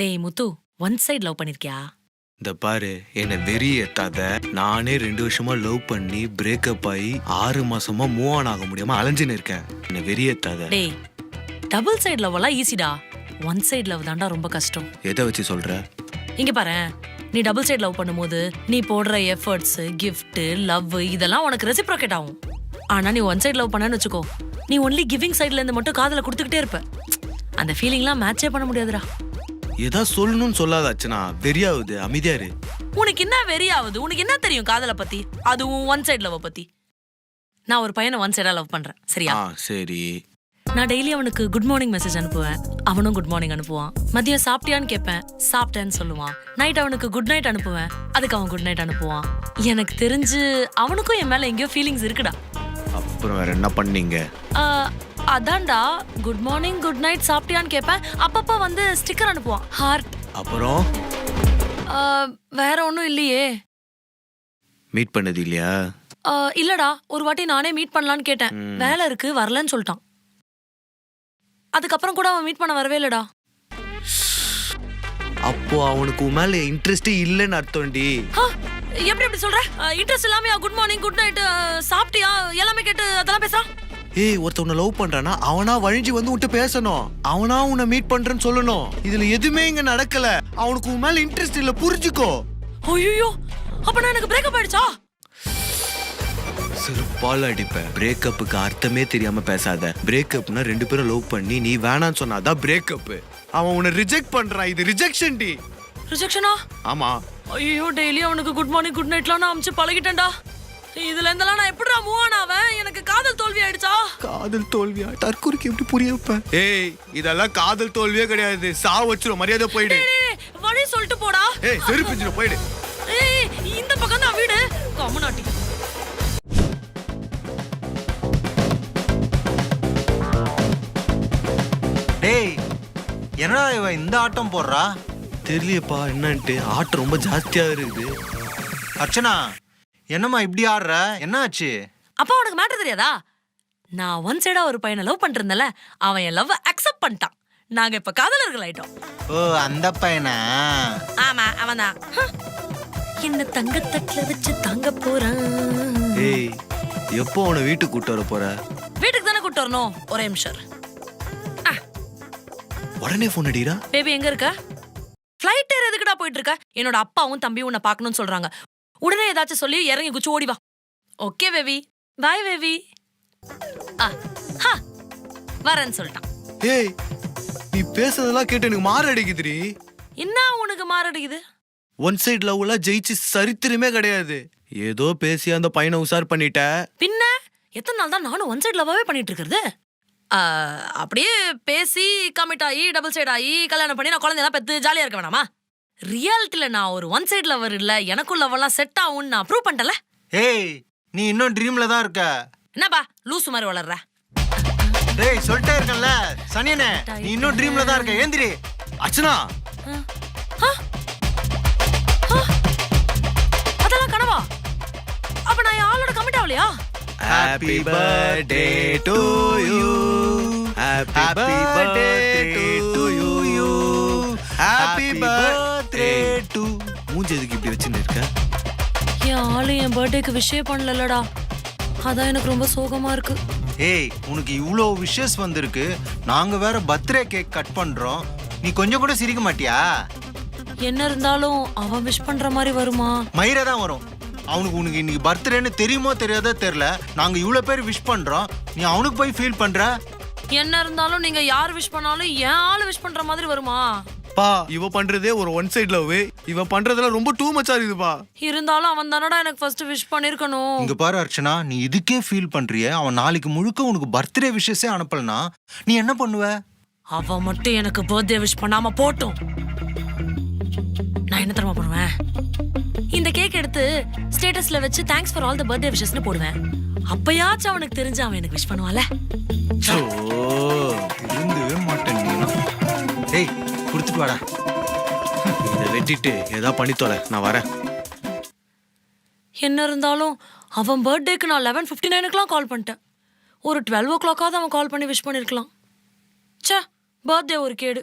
டேய் Muthu one side love பண்ணிருக்கியா? இந்த பாரு என்னை வெறி ஏத்தாத நானே ரெண்டு வருஷமா லவ் பண்ணி பிரேக்கப் ஆகி ஆறு மாசமா மூவ் ஆன் ஆக முடியாம அலைஞ்சுன்னு இருக்கேன் என்னை வெறி ஏத்தாத டேய் டபுள் சைடு லவ் எல்லாம் ஈஸிடா ஒன் சைடு லவ் தான்டா ரொம்ப கஷ்டம். எதை வச்சு சொல்ற? இங்க பாரு நீ டபுள் சைடு லவ் பண்ணும்போது நீ போடுற எஃபர்ட்ஸ் gift லவ் இதெல்லாம் உனக்கு ரெசிப்ரோகேட் ஆகும். ஆனா நீ ஒன் சைடு லவ் பண்ணன்னு வச்சுக்கோ. நீ ஒன்லி கிவிங் சைடுல இருந்து மட்டும் காதல கொடுத்துக்கிட்டே இருப்ப. அந்த ஃபீலிங்லாம் மேட்சே பண்ண முடியாதுடா. எதா சொல்லணும்னு சொல்லாத அச்சனா வெறியாகுது. அமைதியா இரு. உனக்கு என்ன வெறி ஆகுது உனக்கு என்ன தெரியும் காதலை பத்தி? அதுவும் ஒன் சைடு லவ் பத்தி. நான் ஒரு பையனை ஒன் சைடா லவ் பண்றேன். சரியா? ஆ சரி. நான் டெய்லி அவனுக்கு குட் மார்னிங் மெசேஜ் அனுப்புவேன். அவனும் குட் மார்னிங் அனுப்புவான். மதியம் சாப்பிட்டியான்னு கேட்பேன். சாப்பிட்டேன்னு சொல்லுவான். நைட் அவனுக்கு குட் நைட் அனுப்புவேன். அதுக்கு அவன் குட் நைட் அனுப்புவான். எனக்கு தெரிஞ்சு அவனுக்கும் என் மேல எங்கேயோ ஃபீலிங்ஸ் இருக்குடா. அப்புறம் வேற என்ன பண்ணீங்க? ஆஹ், அதான்டா குட் மார்னிங் குட் நைட் சாப்பிட்டியான்னு கேட்பேன் அப்பப்ப வந்து ஸ்டிக்கர் அனுப்புவான். ஹார்ட் அப்புறம்? வேற ஒன்றும் இல்லையே. மீட் பண்ணது இல்லையா? இல்லடா ஒரு வாட்டி நானே மீட் பண்ணலான்னு கேட்டேன். வேலை இருக்கு வரலன்னு சொல்லிட்டான். அதுக்கப்புறம் கூட அவன் மீட் பண்ண வரவே இல்லடா. அப்போ அவனுக்கு உன் மேல இன்ட்ரெஸ்டே இல்லைன்னு அர்த்தம்டி. எப்படி எப்படி சொல்ற? இன்ட்ரெஸ்ட் இல்லாம குட் மார்னிங் குட் நைட் சாப்பிட்டியா? எல்லாமே கேட்டு அதெல்லாம் பேசுறான். ஏய் ஒருத்தவனை லவ் பண்றானா அவனா வழிஞ்சு வந்து உன்கிட்ட பேசணும். அவனா உன்னை மீட் பண்றேன்னு சொல்லணும். இதுல எதுவுமே இங்க நடக்கல. அவனுக்கு உன் மேல இன்ட்ரெஸ்ட் இல்ல புரிஞ்சுக்கோ. ஐயோ அப்ப நான் எனக்கு பிரேக்கப் ஆயிடுச்சா? செருப்பால் அடிப்பேன். பிரேக்கப்புக்கு அர்த்தமே தெரியாம பேசாத. பிரேக்கப்னா ரெண்டு பேரும் லவ் பண்ணி நீ வேணான்னு சொன்னாதான் பிரேக்கப் அவன் உன்னை ரிஜெக்ட் பண்றான். இது ரிஜெக்ஷன் டி. ரிஜெக்ஷனா ஆமா. ஐயோ டெய்லி அவனுக்கு குட் மார்னிங் குட் நைட்லாம் நான் அமிச்சு பழகிட்டேன்டா. இதுல இருந்தெல்லாம் நான் எப்படிடா மூவ் ஆன் ஆவேன்? எனக்கு காதல் தோல்வி ஆயிடுச்சா காதல் தோல்வியா? தற்கொலைக்கு எப்படி புரிய வைப்பேன்? ஏய் இதெல்லாம் காதல் தோல்வியே கிடையாது. சா வச்சிரும் மரியாதை போயிடு. வழி சொல்லிட்டு போடா. ஏய் செருப்பிச்சிரும் போயிடு. ஏய் இந்த பக்கம் தான் வீடு. கம்முனாட்டி. டேய் என்னடா இவன் இந்த ஆட்டம் போடுறா? தெரியலையப்பா என்னன்ட்டு. ஆட்டம் ரொம்ப ஜாஸ்தியா இருக்குது. அர்ச்சனா என்னம்மா இப்படி ஆடுற? என்னாச்சு? அப்பா உனக்கு மேட்டர் தெரியாதா? நான் ஒன் சைடா ஒரு பையனை லவ் பண்ணிருந்தேன்ல அவன் என் லவ் அக்செப்ட் பண்ணிட்டான். நாங்க இப்ப காதலர்கள் ஆயிட்டோம் ஓ அந்த பையனா? ஆமா அவன்தான். என்ன தங்கத்தட்டுல வச்சு தாங்க போறான். ஏய் எப்போ அவனை வீட்டுக்கு கூட்டு வர போற? வீட்டுக்கு தானே கூட்டு வரணும்? ஒரே நிமிஷம். உடனே போன் அடிடா. பேபி எங்க இருக்க? ஃப்ளைட் ஏர் எதுக்குடா போயிட்டு இருக்க என்னோட அப்பாவும் தம்பியும் உன்னை பார்க்கணும்னு சொல்றாங்க. உடனே ஏதாச்சும் சொல்லி இறங்கி குச்சி ஓடி வா. ஓகே பேபி பாய் பேபி வரேன்னு சொல்லிட்டான். ஏய் நீ பேசுறதெல்லாம் கேட்டு எனக்கு மாற அடிக்குதுடி என்ன உனக்கு மாரடிக்குது? ஒன் சைடு லவ்லாம் ஜெயிச்சு சரித்திரமே கிடையாது. ஏதோ பேசி அந்த பையனை உசார் பண்ணிட்ட. பின்ன? எத்தனை நாள் தான் நானும் ஒன் சைடு லவ்வாவே பண்ணிட்டு இருக்கிறது ஆ, அப்படியே பேசி கமிட் ஆகி டபுள் சைடு ஆகி கல்யாணம் பண்ணி நான் குழந்தையெல்லாம் பெத்து ஜாலியா இருக்க வேணாமா? ரியாலிட்டியில நான் ஒரு ஒன் சைடு லவர் இல்ல எனக்கும் லவ்வெல்லாம் செட் ஆகும்னு நான் ப்ரூவ் பண்ணிட்டல ஏய் நீ இன்னும் ட்ரீம்ல தான் இருக்க. என்னப்பா லூசு மாதிரி வளர்ற? டேய் சொல்லிட்டே இருக்கேன்ல சனியனே நீ இன்னும் ட்ரீம்ல தான் இருக்க ஏந்திரி. அர்ச்சனா? அதெல்லாம் கனவா? அப்ப நான் என் ஆளோட கமிட் ஆகலையா happy birthday to you happy Happy birthday birthday to to you you. Happy birthday to மூஞ்சி எதுக்கு இப்படி வச்சுன்னு இருக்க? என் ஆளு என் பர்த்டேக்கு விஷயம் பண்ணலடா அதான் எனக்கு ரொம்ப சோகமா இருக்கு. ஏய் உனக்கு இவ்வளோ விஷஸ் வந்திருக்கு. நாங்க வேற பர்த்டே கேக் கட் பண்றோம். நீ கொஞ்சம் கூட சிரிக்க மாட்டியா? என்ன இருந்தாலும் அவன் விஷ் பண்ற மாதிரி வருமா? மயிரே தான் வரும். அவனுக்கு உனக்கு இன்னைக்கு பர்த்டேன்னு தெரியுமோ தெரியாதோ தெரியல. நாங்க இவ்வளோ பேர் விஷ் பண்றோம். நீ அவனுக்கு போய் ஃபீல் பண்ற? என்ன இருந்தாலும் நீங்க யார் விஷ் பண்ணாலும் என் ஆளு விஷ் பண்ற மாதிரி வருமா? பா இவ பண்றதே ஒரு ஒன் சைடு லவ் இவ பண்றதெல்லாம் ரொம்ப டூ மச்சா இருக்குதுப்பா இருந்தாலும் அவன் தானடா எனக்கு ஃபர்ஸ்ட் விஷ் பண்ணிருக்கணும். இங்க பாரு அர்ச்சனா நீ இதுக்கே ஃபீல் பண்றிய அவன் நாளைக்கு முழுக்க உனக்கு பர்த்டே விஷஸே அனுப்பலனா நீ என்ன பண்ணுவ? அவன் மட்டும் எனக்கு பர்த்டே விஷ் பண்ணாம போட்டும். நான் என்ன தெரியுமா பண்ணுவேன்? இந்த கேக் எடுத்து ஸ்டேட்டஸ்ல வச்சு thanks for all the birthday விஷஸ்னு போடுவேன். அப்பயாச்சும் அவனுக்கு தெரிஞ்சு அவன் எனக்கு விஷ் பண்ணுவான்ல. ஓ திருந்தவே மாட்டேன் நீலாம். கொடுத்துட்டு வாடா. இதை வெட்டிட்டு ஏதா பண்ணி தொலை. நான் வரேன். என்ன இருந்தாலும் அவன் பர்த்டேக்கு நான் லெவன் ஃபிஃப்டி நைனுக்குலாம் கால் பண்ணிட்டேன். ஒரு டுவெல் ஓ கிளாக்காவது அவன் கால் பண்ணி விஷ் பண்ணியிருக்கலாம் ச்சே பர்த்டே ஒரு கேடு.